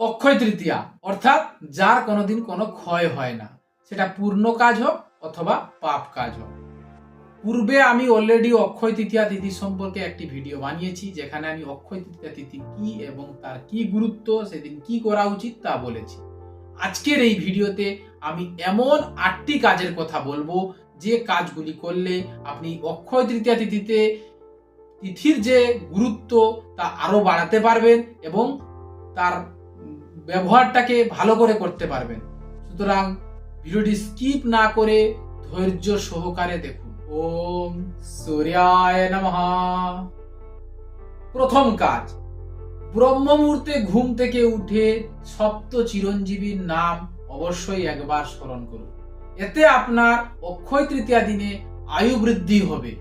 অক্ষয় তৃতীয়া, অর্থাৎ যার কোনোদিন কোনো ক্ষয় হয় না। সেটা পূর্ণ কাজ হোক অথবা পাপ কাজ হোক। পূর্বে আমি অলরেডি অক্ষয় তৃতীয়া তিথি সম্পর্কে একটি ভিডিও বানিয়েছি, যেখানে আমি অক্ষয় তৃতীয়া তিথি কি এবং তার কি গুরুত্ব, সেদিন কি করা উচিত তা বলেছি। আজকের এই ভিডিওতে আমি এমন আটটি কাজের কথা বলব, যে কাজগুলি করলে আপনি অক্ষয় তৃতীয়া তিথিতে তিথির যে গুরুত্ব তা আরও বাড়াতে পারবেন এবং তার ব্যবহারটাকে ভালো করে করতে পারবেন। সুতরাং ভিডিওটি স্কিপ না করে ধৈর্য সহকারে দেখুন। ওম সূর্যায় নমঃ। প্রথম কাজ ব্রহ্ম মুহূর্তে ঘুম থেকে উঠে সপ্ত চিরঞ্জীবীর নাম অবশ্যই একবার স্মরণ করুন। এতে আপনার অক্ষয় তৃতীয়া দিনে আয়ু বৃদ্ধি হবে।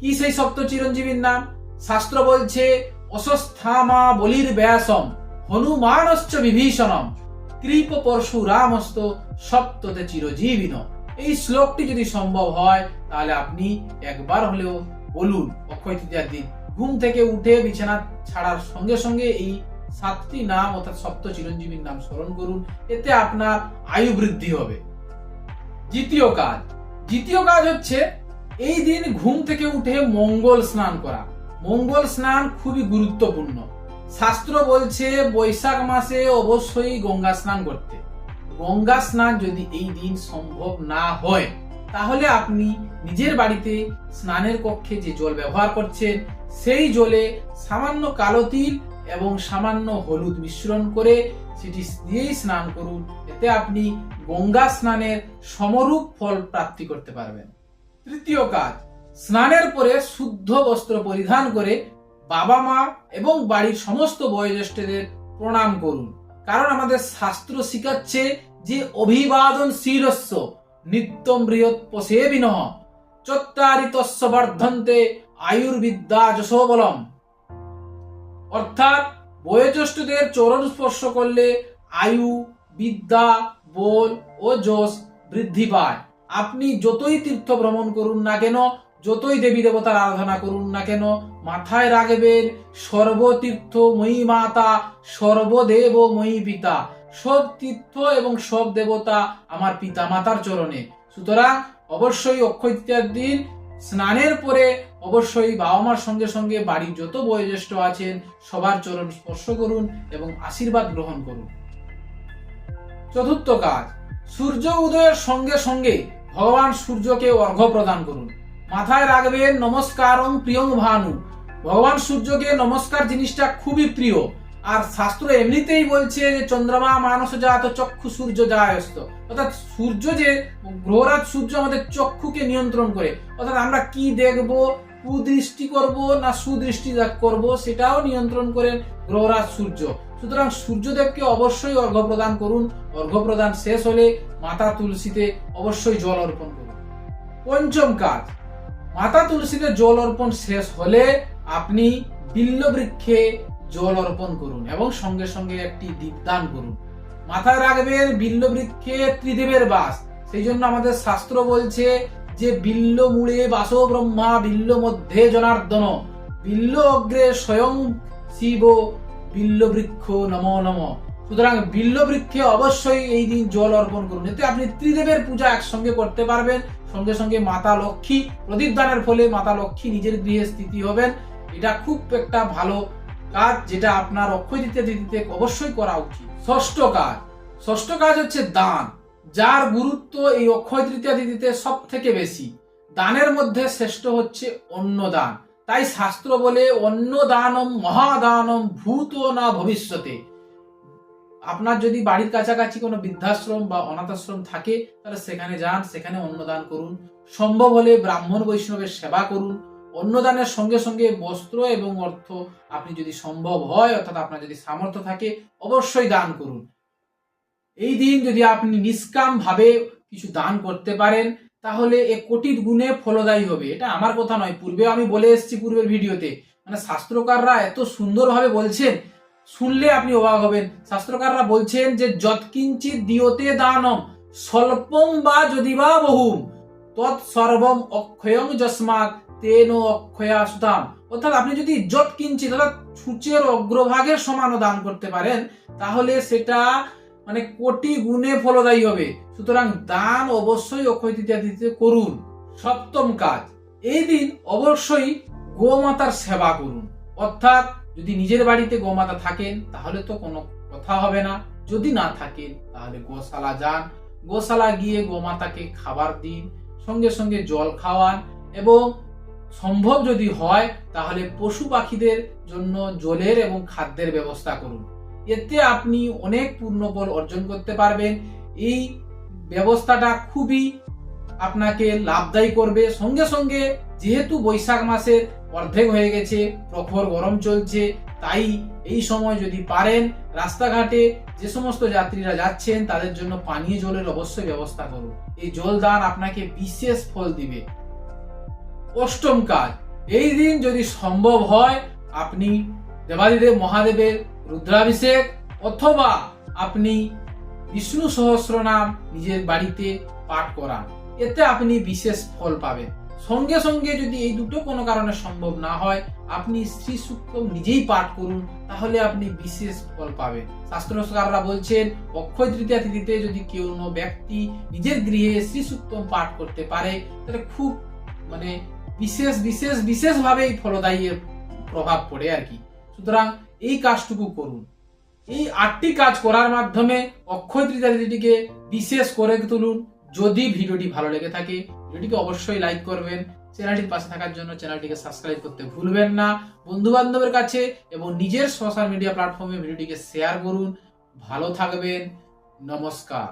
কি সেই সপ্ত চিরঞ্জীবীর নাম? শাস্ত্র বলছে অসস্থামা বলির ব্যাসম হনুমানশ্চ বিভীষণম কৃপ পরশুরামস্ত সপ্ততে চিরজীবিন। এই শ্লোকটি যদি সম্ভব হয়, তাহলে আপনি একবার হলেও বলুন, অক্ষয় তৃতীয়ার দিন। ঘুম থেকে উঠে বিছানা ছাড়ার সঙ্গে সঙ্গে এই সাতটি নাম অর্থাৎ সপ্ত চিরঞ্জীবীর নাম স্মরণ করুন, এতে আপনার আয়ু বৃদ্ধি হবে। দ্বিতীয় কাজ দ্বিতীয় কাজ হচ্ছে এই দিন ঘুম থেকে উঠে মঙ্গল স্নান করা। মঙ্গল স্নান খুবই গুরুত্বপূর্ণ। শাস্ত্র বলছে, বৈশাখ মাসে অবশ্যই গঙ্গা স্নান করতে। গঙ্গা স্নান যদি এই দিন সম্ভব না হয়, তাহলে আপনি নিজের বাড়িতে স্নানের কক্ষে যে জল ব্যবহার করছেন, সেই জলে সামান্য কালো তিল এবং সামান্য হলুদ মিশ্রণ করে সেটি দিয়েই স্নান করুন। এতে আপনি গঙ্গা স্নানের সমরূপ ফল প্রাপ্তি করতে পারবেন। তৃতীয় কাজ, স্নানের পরে শুদ্ধ বস্ত্র পরিধান করে বাবা মা এবং বাড়ির সমস্ত বয়োজ্যেষ্ঠদের প্রণাম করুন। কারণ আমাদের শাস্ত্র শিখাচ্ছে যে অভিবাদন শিরস্য নিত্যম বৃহৎ পশেবিন চত্তারিতস্য বর্ধন্তে আয়ুর্বিদ্যা যশোবলম অর্থাৎ বয়োজ্যেষ্ঠদের চরণ স্পর্শ করলে আয়ু, বিদ্যা, বল ও যশ বৃদ্ধি পায়। আপনি যতই তীর্থ ভ্রমণ করুন না কেন যতই দেবী দেবতার আরাধনা করুন না কেন, মাথায় রাখবেন সর্বতীর্থ মই মাতা, সর্বদেব মই পিতা, সব তীর্থ এবং সব দেবতা আমার পিতা মাতার চরণে। সুতরাং অবশ্যই অক্ষয় তৃতীয়ার দিন স্নানের পরে অবশ্যই বাবা মার সঙ্গে সঙ্গে বাড়ির যত বয়োজ্যেষ্ঠ আছেন, সবার চরণ স্পর্শ করুন এবং আশীর্বাদ গ্রহণ করুন। চতুর্থ কাজ, সূর্য উদয়ের সঙ্গে সঙ্গে ভগবান সূর্যকে অর্ঘ্য প্রদান করুন। মাথায় রাখবেন, নমস্কারং প্রিয়ং ভানু। ভগবান সূর্যকে নমস্কার জিনিসটা খুবই প্রিয়। আর শাস্ত্র এমনিতেই বলছে যে, চন্দ্রমা মানস জাত চক্ষু সূর্য জায়স্ত। অর্থাৎ সূর্য যে, গ্রহরাজ সূর্য আমাদের চক্ষুকে নিয়ন্ত্রণ করে। অর্থাৎ আমরা কি দেখব, কুদৃষ্টি করব না সুদৃষ্টি করব, সেটাও নিয়ন্ত্রণ করেন গ্রহরাজ সূর্য। সুতরাং সূর্যদেবকে অবশ্যই অর্ঘ্য প্রদান করুন। অর্ঘ্য প্রদান শেষ হলে মাতা তুলসীতে অবশ্যই জল অর্পণ করুন। পঞ্চম কাজ। মাতা তুলসীতে জল অর্পণ শেষ হলে আপনি বিল্ল বৃক্ষে জল অর্পণ করুন এবং সঙ্গে সঙ্গে একটি দীপদান করুন। মাথায় রাখবেন বিল্ল বৃক্ষে ত্রিদেবের বাস। সেই জন্য আমাদের শাস্ত্র বলছে যে বিল্ল মূলে বাসো ব্রহ্মা বিল্ল মধ্যে জনার্দন। বিল্ল অগ্রে স্বয়ং শিব বিল্ল বৃক্ষ নম নম। সুতরাং বিল্ল বৃক্ষে অবশ্যই এই দিন জল অর্পণ করুন। এতে আপনি ত্রিদেবের পূজা একসঙ্গে করতে পারবেন। সঙ্গে সঙ্গে মাতা লক্ষ্মী, প্রদীপ দানের ফলে মাতা লক্ষ্মী নিজের গৃহে স্থিতি হবেন। এটা খুব একটা ভালো কাজ যেটা আপনার অক্ষয় তৃতীয়া তিথিতে অবশ্যই করা উচিত। ষষ্ঠ কাজ। ষষ্ঠ কাজ হচ্ছে দান। যার গুরুত্ব এই অক্ষয় তৃতীয়া তিথিতে সব থেকে বেশি। দানের মধ্যে শ্রেষ্ঠ হচ্ছে অন্নদান। তাই শাস্ত্র বলে, অন্নদানম মহাদানম ভূত না ভবিষ্যতে। আপনার যদি বাড়ির কাছাকাছি কোনো বৃদ্ধাশ্রম বা অনাথাশ্রম থাকে, তাহলে সেখানে যান, সেখানে অন্নদান করুন। সম্ভব হলে ব্রাহ্মণ বৈষ্ণবের সেবা করুন। অন্নদানের সঙ্গে সঙ্গে বস্ত্র এবং অর্থ আপনি যদি সম্ভব হয়, অর্থাৎ আপনার যদি সামর্থ্য থাকে, অবশ্যই দান করুন। এই দিন যদি আপনি নিষ্কাম ভাবে কিছু দান করতে পারেন, তাহলে এ কোটির গুণে ফলদায়ী হবে। এটা আমার কথা নয় পূর্বে আমি বলে এসেছি পূর্বের ভিডিওতে। মানে শাস্ত্রকাররা এত সুন্দরভাবে বলছেন শুনলে আপনি অবাক হবেন। শাস্ত্রকাররা বলছেন যে যৎকিঞ্চিত দিয়তে দানম স্বল্পম বা যদি বা বহুম, তৎ সর্বম অক্ষয়ং যস্মাৎ তেন অক্ষয়া সুতাম অর্থাৎ আপনি যদি ইজ্জত কিঞ্চিত অর্থাৎ সূচের অগ্রভাগের সমানও দান করতে পারেন, তাহলে সেটা মানে কোটি গুণে ফলদায়ী হবে। সুতরাং দান অবশ্যই অক্ষয় তৃতীয়া তিথিতে করুন। সপ্তম কাজ, এই দিন অবশ্যই গোমাতার সেবা করুন। অর্থাৎ যদি নিজের বাড়িতে গোমাতা থাকেন, তাহলে তো কোনো কথা হবে না। যদি না থাকেন, তাহলে গোশালা যান। গোশালা গিয়ে গোমাতাকে খাবার দিন, সঙ্গে সঙ্গে জল খাওয়ান এবং সম্ভব যদি হয়, তাহলে পশু পাখিদের জন্য জলের এবং খাদ্যের ব্যবস্থা করুন। এতে আপনি অনেক পূর্ণফল অর্জন করতে পারবেন। এই ব্যবস্থাটা খুবই আপনাকে লাভদায়ী করবে। সঙ্গে সঙ্গে যেহেতু বৈশাখ মাসের অর্ধেক হয়ে গেছে, প্রখর গরম চলছে, তাই এই সময় যদি পারেন, রাস্তাঘাটে যে সমস্ত যাত্রীরা যাচ্ছেন, তাদের জন্য পানীয় জলের অবশ্যই ব্যবস্থা করুন। এই জল দান আপনাকে বিশেষ ফল দিবে। অষ্টম কাজ, এই দিন যদি সম্ভব হয়, আপনি দেবাদিদেব মহাদেবের রুদ্রাভিষেক অথবা আপনি বিষ্ণু সহস্র নাম নিজের বাড়িতে পাঠ করান। এতে আপনি বিশেষ ফল পাবেন। সঙ্গে সঙ্গে যদি এই দুটো কোনো কারণে সম্ভব না হয়, আপনি শ্রী সূক্তম নিজেই পাঠ করুন, তাহলে আপনি বিশেষ ফল পাবেন। শাস্ত্রকাররা বলছেন, অক্ষয় তৃতীয়া তিথিতে যদি কেউ কোনো ব্যক্তি নিজের গৃহে শ্রী সূক্তম পাঠ করতে পারে, তাহলে খুব মানে বিশেষ বিশেষ, বিশেষভাবে এই ফলদায়ী প্রভাব পড়ে আর কি। সুতরাং এই কাজটুকু করুন। এই আটটি কাজ করার মাধ্যমে অক্ষয় তৃতীয়া তিথিটিকে বিশেষ করে তুলুন। যদি ভিডিওটি ভালো লেগে থাকে ভিডিওটিকে অবশ্যই লাইক করবেন। চ্যানেলটির পাশে থাকার জন্য চ্যানেলটিকে সাবস্ক্রাইব করতে ভুলবেন না। বন্ধু বান্ধবের কাছে এবং নিজের সোশ্যাল মিডিয়া প্ল্যাটফর্মে ভিডিওটিকে শেয়ার করুন। ভালো থাকবেন। নমস্কার।